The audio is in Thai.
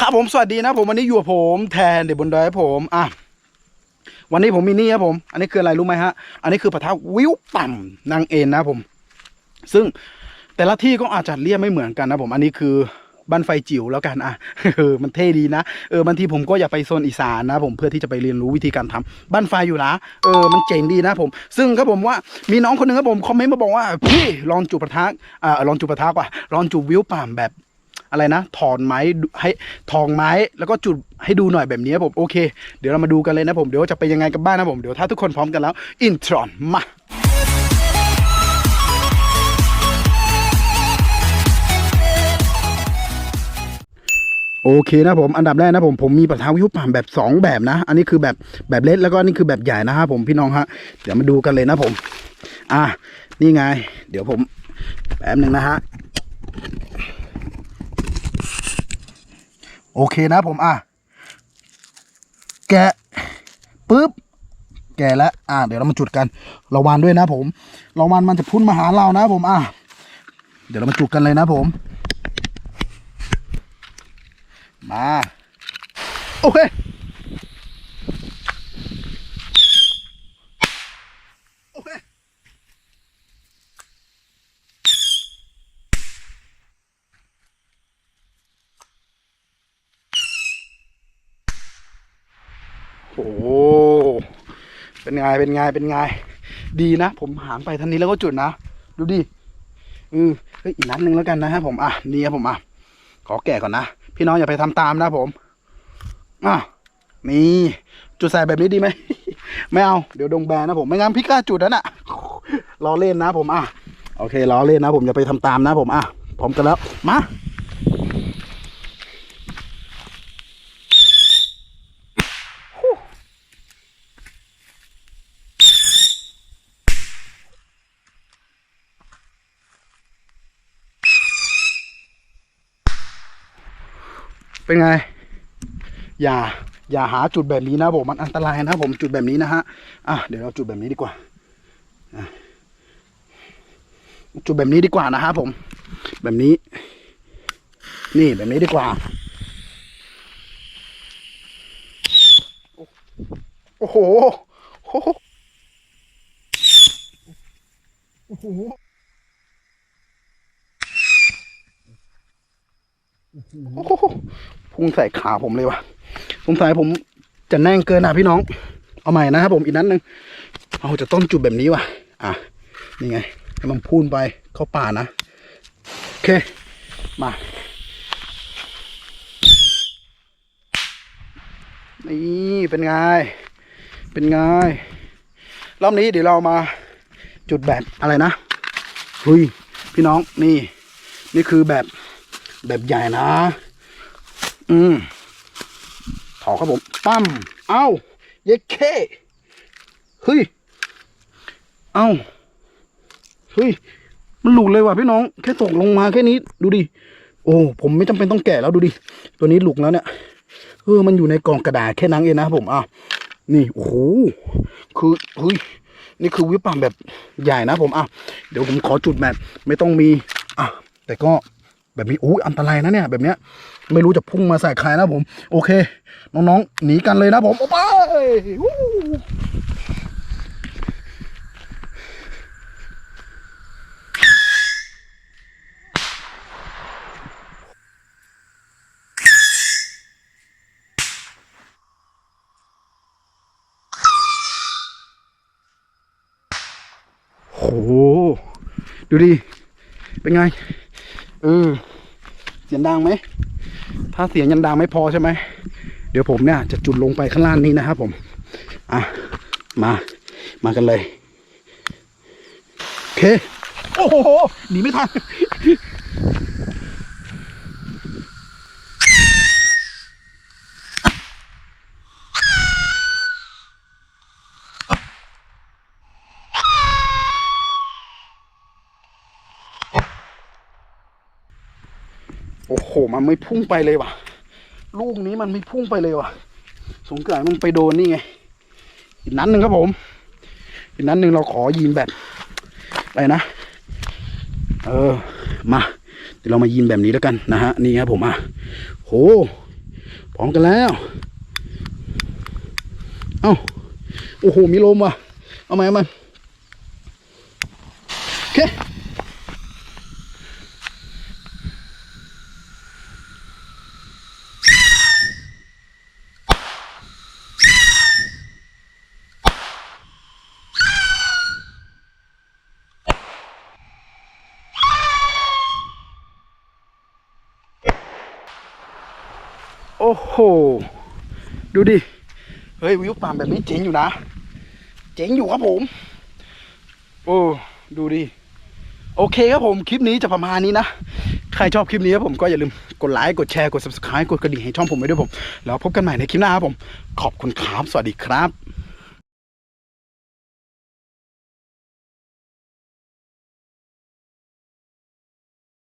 ครับผมสวัสดีนะผมวันนี้อยู่กับผมแทนเด็กบนดอยครับผมอะวันนี้ผมมีนี่ครับผม อันนี้คืออะไรรู้ไหมฮะ อันนี้คือปะทะวิวป่ำนางเอ็นนะผม ซึ่งแต่ละที่ก็อาจจะเรียกไม่เหมือนกันนะผมอันนี้คือบ้านไฟจิ๋วแล้วกันอะเออมันเท่ดีนะเออบางทีผมก็อยากไปโซนอีสานนะผมเพื่อที่จะไปเรียนรู้วิธีการทำบ้านไฟอยู่นะเออมันเจ๋งดีนะผม ซึ่งครับผมว่ามีน้องคนหนึ่งครับผมคอมเมนต์มาบอกว่าพี่ลองจุดประทักอ่าลองจุดประทักว่ะลองจุดวิวป่ำแบบ อะไรนะถอนไม้ให้ทองไม้แล้วก็จุดให้ดูหน่อยแบบนี้ผมโอเค เดี๋ยวเรามาดูกันเลยนะผมเดี๋ยวจะไปยังไงกันบ้างนะผมเดี๋ยวถ้าทุกคนพร้อมกันแล้วอินทรอนมาโอเคนะผมอันดับแรกนะผมผมมีประทาวิวป่ามแบบสองแบบนะ อันนี้คือแบบแบบเล็กแล้วก็นี่คือแบบใหญ่นะครับผมพี่น้องฮะเดี๋ยวมาดูกันเลยนะผม อะนี่ไง เดี๋ยวผมแป๊บหนึ่งนะฮะ โอเคนะผมอะ แกะปุ๊บ แกะแล้วอะเดี๋ยวเรามาจุดกันระวันด้วยนะผมระวันมันจะพุ่นมาหาเรานะผมอะ เดี๋ยวเรามาจุดกันเลยนะผม มา โอเค โอ้โหเป็นไง เป็นไง เป็นไง ดีนะ ผมหันไปทางนี้แล้วก็จุดนะ ดูดิเออเฮ้ยอีกนัดหนึ่งแล้วกันนะฮะผม อะ นี่ครับผม อะ ขอแกะก่อนนะ พี่น้องอย่าไปทำตามนะผม อะ นี่ จุดใส่แบบนี้ดีไหม ไม่เอา เดี๋ยวดงแบนนะผม ไม่งั้นพี่กล้าจุดนั่นอะล้อเล่นนะผม อะ โอเคล้อเล่นนะผม อย่าไปทำตามนะผม อะพร้อมกันแล้ว มา เป็นไง อย่า อย่าหาจุดแบบนี้นะผมมันอันตรายนะผมจุดแบบนี้นะฮะอะเดี๋ยวเราจุดแบบนี้ดีกว่าจุดแบบนี้ดีกว่านะฮะผม แบบนี้ นี่แบบนี้ดีกว่า โอ้โหโอ้โห โอ้โหพุ่งใส่ขาผมเลยว่ะสงสัยผมจะแน่งเกินอะพี่น้อง เอาใหม่นะครับผมอีกนั้นหนึ่งเอาจะต้องจุดแบบนี้ว่ะ อะนี่ไงให้มันพูนไปเข้าป่านะ โอเค มานี่เป็นไง เป็นไง รอบนี้เดี๋ยวเรามาจุดแบบอะไรนะ เฮ้ย พี่น้องนี่ นี่คือแบบ แบบใหญ่นะ อืมถอครับผม ปั้ม เอ้าเย็ดเคเฮ้ย เอ้าเฮ้ย มันหลุดเลยว่ะพี่น้อง แค่ตกลงมาแค่นี้ ดูดิ โอ้ ผมไม่จำเป็นต้องแกะแล้วดูดิ ตัวนี้หลุดแล้วเนี่ย เออ มันอยู่ในกล่องกระดาษแค่นั้นเองนะครับผมอะนี่ โอ้โห คือเฮ้ยนี่คือวิปปัมแบบใหญ่นะผมอะ เดี๋ยวผมขอจุดแบบไม่ต้องมี อะ แต่ก็ แบบนี้อุ้ยอันตรายนะเนี่ย แบบเนี้ย ไม่รู้จะพุ่งมาใส่ใครนะผม โอเค น้องๆ หนีกันเลยนะผมโอ้ไปวู้โหดูดิ เป็นไง เออ เสียงดังไหม ถ้าเสียงยังดังไม่พอใช่ไหม เดี๋ยวผมเนี่ยจะจุดลงไปข้างล่างนี้นะครับผม อะ มา มากันเลย โอเค โอ้โห หนีไม่ทัน โอ้โห มันไม่พุ่งไปเลยว่ะ ลูกนี้มันไม่พุ่งไปเลยว่ะ สงสัยมันไปโดนนี่ไง อีกนัดหนึ่งครับผม อีกนัดหนึ่งเราขอยิงแบบอะไรนะ เออ มาเดี๋ยวเรามายิงแบบนี้แล้วกันนะฮะ นี่ครับผมอะโห พร้อมกันแล้ว เอ้า โอ้โห มีลมว่ะ เอาไหมเอาไหมโอเค อ้โห ดูดิ เฮ้ย วิวป่ามแบบนี้เจ๋งอยู่นะ เจ๋งอยู่ครับผม โอ้ ดูดิ โอเคครับผม คลิปนี้จะประมาณนี้นะ ใครชอบคลิปนี้ครับผมก็อย่าลืมกดไลค์ กดแชร์ กด subscribe กดกระดิ่งให้ช่องผมไว้ด้วยผม แล้วพบกันใหม่ในคลิปหน้าครับผม ขอบคุณครับ สวัสดีครับ